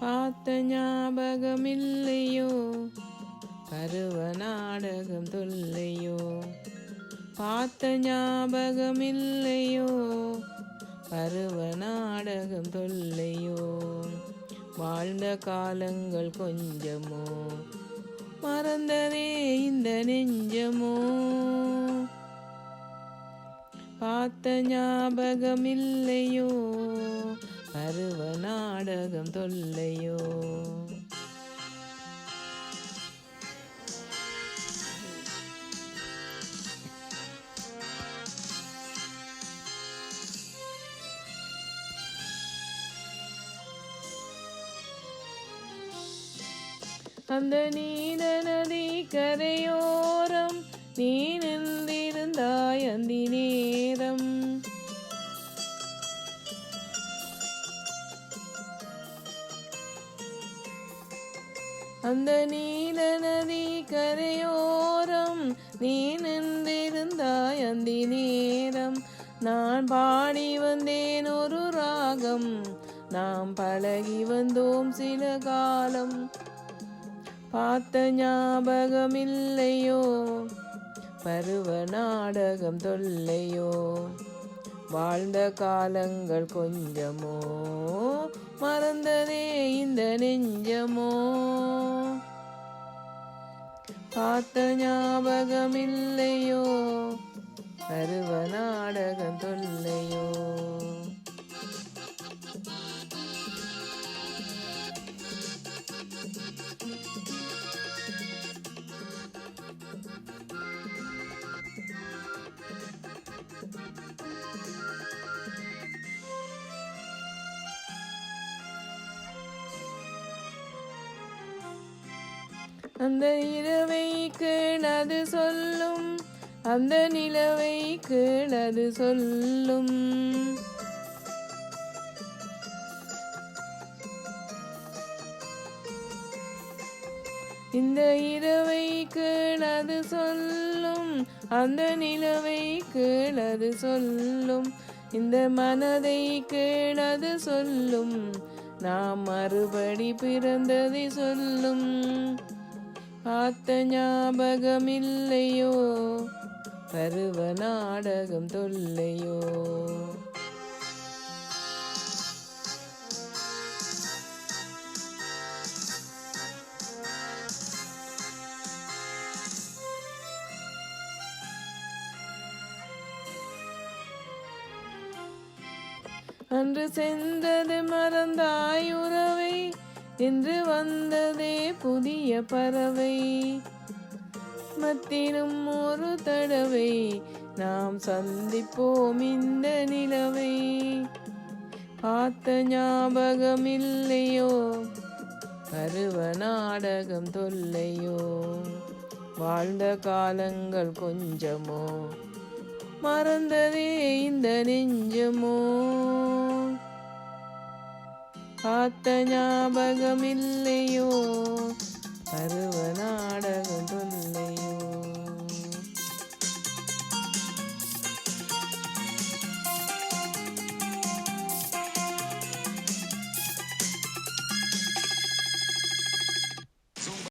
பார்த்த ஞாபகம் இல்லையோ பருவ நாடகம் தொல்லையோ? பார்த்த ஞாபகம் இல்லையோ பருவ நாடகம் தொல்லையோ? வாழ்ந்த காலங்கள் கொஞ்சமோ? மறந்ததே இந்த நெஞ்சமோ? பார்த்த ஞாபகம் இல்லையோ பருவ நாடகம் தொல்லையோ? அந்த நீல நதி கரையோரம் நீ நின்றிருந்தாய் அந்தி நேரம். அந்த நீல நதி கரையோரம் நீ நின்றிருந்தாய் அந்தி நேரம். நான் பாடி வந்தேன் ஒரு ராகம் நாம் பழகி வந்தோம் சில காலம். பார்த்த ஞாபகமில்லையோ? பருவ நாடகம் தொல்லையோ? வாழ்ந்த காலங்கள் கொஞ்சமோ? மறந்ததே இந்த நெஞ்சமோ? பார்த்த ஞாபகமில்லையோ? பருவ அந்த இரவை கீழது சொல்லும் அந்த நிலவை கீழது சொல்லும். இந்த இரவை கீழது சொல்லும் அந்த நிலவை கீழது சொல்லும். இந்த மனதை கேளது சொல்லும் நாம் மறுபடி பிறந்ததை சொல்லும். பார்த்த ஞாபகமில்லையோ? பருவ நாடகம் தொல்லையோ? அன்று சென்றது மறந்தாயோ? இன்று வந்ததே புதிய பறவை. மத்தினும் ஒரு தடவை நாம் சந்திப்போம் இந்த நிலவை. பார்த்த ஞாபகம் இல்லையோ பருவ நாடகம் தொல்லையோ? வாழ்ந்த காலங்கள் கொஞ்சமோ? மறந்ததே இந்த நெஞ்சமோ? பார்த்த ஞாபகமில்லையோ பருவ